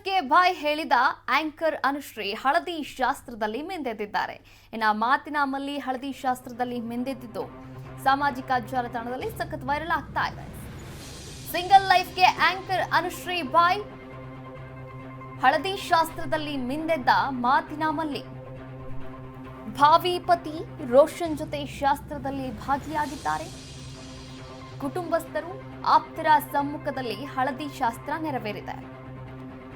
ಲೈಫ್ಗೆ ಬಾಯ್ ಹೇಳಿದ ಆಂಕರ್ ಅನುಶ್ರೀ ಹಳದಿ ಶಾಸ್ತ್ರದಲ್ಲಿ ಮಿಂದೆದ್ದಿದ್ದಾರೆ. ಇನ್ನು ಮಾತಿನ ಮಲ್ಲಿ ಹಳದಿ ಶಾಸ್ತ್ರದಲ್ಲಿ ಮಿಂದೆದ್ದಿದ್ದು. ಸಾಮಾಜಿಕ ಜಾಲತಾಣದಲ್ಲಿ ಸಖತ್ ವೈರಲ್ ಆಗ್ತಾ ಇದೆ. ಸಿಂಗಲ್ ಲೈಫ್ಗೆ ಆಂಕರ್ ಅನುಶ್ರೀ ಬಾಯ್. ಹಳದಿ ಶಾಸ್ತ್ರದಲ್ಲಿ ಮಿಂದೆದ್ದ ಮಾತಿನ ಮಲ್ಲಿ. ಭಾವಿ ಪತಿ ರೋಷನ್ ಜೊತೆ ಶಾಸ್ತ್ರದಲ್ಲಿ ಭಾಗಿಯಾಗಿದ್ದಾರೆ. ಕುಟುಂಬಸ್ಥರು ಆಪ್ತರ ಸಮ್ಮುಖದಲ್ಲಿ ಹಳದಿ ಶಾಸ್ತ್ರ ನೆರವೇರಿದೆ.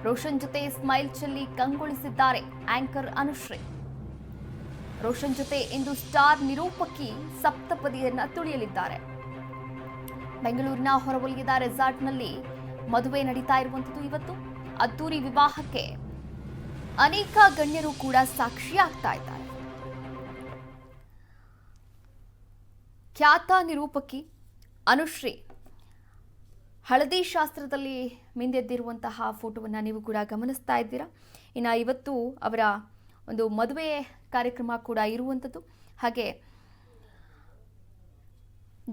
ರೋಷನ್ ಜೊತೆ ಸ್ಮೈಲ್ ಚೆಲ್ಲಿ ಕಂಗೊಳಿಸಿದ್ದಾರೆ ಆಂಕರ್ ಅನುಶ್ರೀ. ರೋಷನ್ ಜೊತೆ ಇಂದು ಸ್ಟಾರ್ ನಿರೂಪಕಿ ಸಪ್ತಪದಿಯನ್ನ ತುಳಿಯಲಿದ್ದಾರೆ. ಬೆಂಗಳೂರಿನ ಹೊರವಲಯದ ರೆಸಾರ್ಟ್ನಲ್ಲಿ ಮದುವೆ ನಡೀತಾ ಇರುವಂಥದ್ದು ಇವತ್ತು. ಅದ್ದೂರಿ ವಿವಾಹಕ್ಕೆ ಅನೇಕ ಗಣ್ಯರು ಕೂಡ ಸಾಕ್ಷಿಯಾಗ್ತಾ ಇದ್ದಾರೆ. ಖ್ಯಾತ ನಿರೂಪಕಿ ಅನುಶ್ರೀ ಹಳದಿ ಶಾಸ್ತ್ರದಲ್ಲಿ ಮಿಂದೆದ್ದಿರುವಂತಹ ಫೋಟೋವನ್ನು ನೀವು ಕೂಡ ಗಮನಿಸ್ತಾ ಇದ್ದೀರಾ? ಇನ್ನು ಇವತ್ತು ಅವರ ಒಂದು ಮದುವೆ ಕಾರ್ಯಕ್ರಮ ಕೂಡ ಇರುವಂಥದ್ದು. ಹಾಗೆ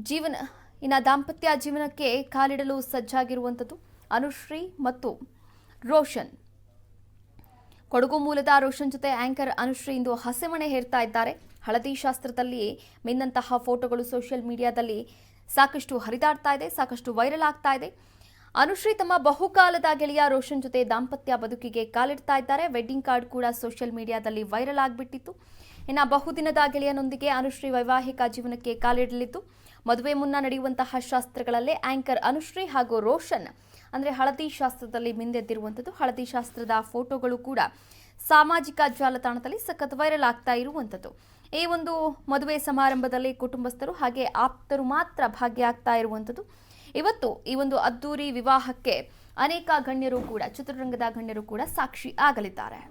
ಜೀವನ, ಇನ್ನು ದಾಂಪತ್ಯ ಜೀವನಕ್ಕೆ ಕಾಲಿಡಲು ಸಜ್ಜಾಗಿರುವಂಥದ್ದು ಅನುಶ್ರೀ ಮತ್ತು ರೋಷನ್. ಕೊಡಗು ಮೂಲದ ರೋಷನ್ ಜೊತೆ ಆಂಕರ್ ಅನುಶ್ರೀ ಇಂದು ಹಸೆಮಣೆ ಹೇರ್ತಾ ಇದ್ದಾರೆ. ಹಳದಿ ಶಾಸ್ತ್ರದಲ್ಲಿ ಮಿಂದಂತಹ ಫೋಟೋಗಳು ಸೋಷಿಯಲ್ ಮೀಡಿಯಾದಲ್ಲಿ ಸಾಕಷ್ಟು ಹರಿದಾಡ್ತಾ ಇದೆ, ಸಾಕಷ್ಟು ವೈರಲ್ ಆಗ್ತಾ ಇದೆ. ಅನುಶ್ರೀ ತಮ್ಮ ಬಹುಕಾಲದ ಗೆಳೆಯ ರೋಷನ್ ಜೊತೆ ದಾಂಪತ್ಯ ಬದುಕಿಗೆ ಕಾಲಿಡ್ತಾ ಇದ್ದಾರೆ. ವೆಡ್ಡಿಂಗ್ ಕಾರ್ಡ್ ಕೂಡ ಸೋಷಿಯಲ್ ಮೀಡಿಯಾದಲ್ಲಿ ವೈರಲ್ ಆಗಿಬಿಟ್ಟಿತ್ತು. ಇನ್ನು ಬಹುದಿನದ ಗೆಳೆಯನೊಂದಿಗೆ ಅನುಶ್ರೀ ವೈವಾಹಿಕ ಜೀವನಕ್ಕೆ ಕಾಲಿಡಲಿದ್ದು, ಮದುವೆ ಮುನ್ನ ನಡೆಯುವಂತಹ ಶಾಸ್ತ್ರಗಳಲ್ಲೇ ಆಂಕರ್ ಅನುಶ್ರೀ ಹಾಗೂ ರೋಷನ್, ಅಂದರೆ ಹಳದಿ ಶಾಸ್ತ್ರದಲ್ಲಿ ಮಿಂದೆದ್ದಿರುವಂಥದ್ದು. ಹಳದಿ ಶಾಸ್ತ್ರದ ಫೋಟೋಗಳು ಕೂಡ ಸಾಮಾಜಿಕ ಜಾಲತಾಣದಲ್ಲಿ ಸಖತ್ ವೈರಲ್ ಆಗ್ತಾ ಇರುವಂಥದ್ದು. ಈ ಒಂದು ಮದುವೆ ಸಮಾರಂಭದಲ್ಲಿ ಕುಟುಂಬಸ್ಥರು ಹಾಗೆ ಆಪ್ತರು ಮಾತ್ರ ಭಾಗಿಯಾಗ್ತಾ ಇರುವಂಥದ್ದು. ಇವತ್ತು ಈ ಒಂದು ಅದ್ದೂರಿ ವಿವಾಹಕ್ಕೆ ಅನೇಕ ಗಣ್ಯರು ಕೂಡ ಚಿತ್ರರಂಗದ ಗಣ್ಯರು ಕೂಡ ಸಾಕ್ಷಿ ಆಗಲಿದ್ದಾರೆ.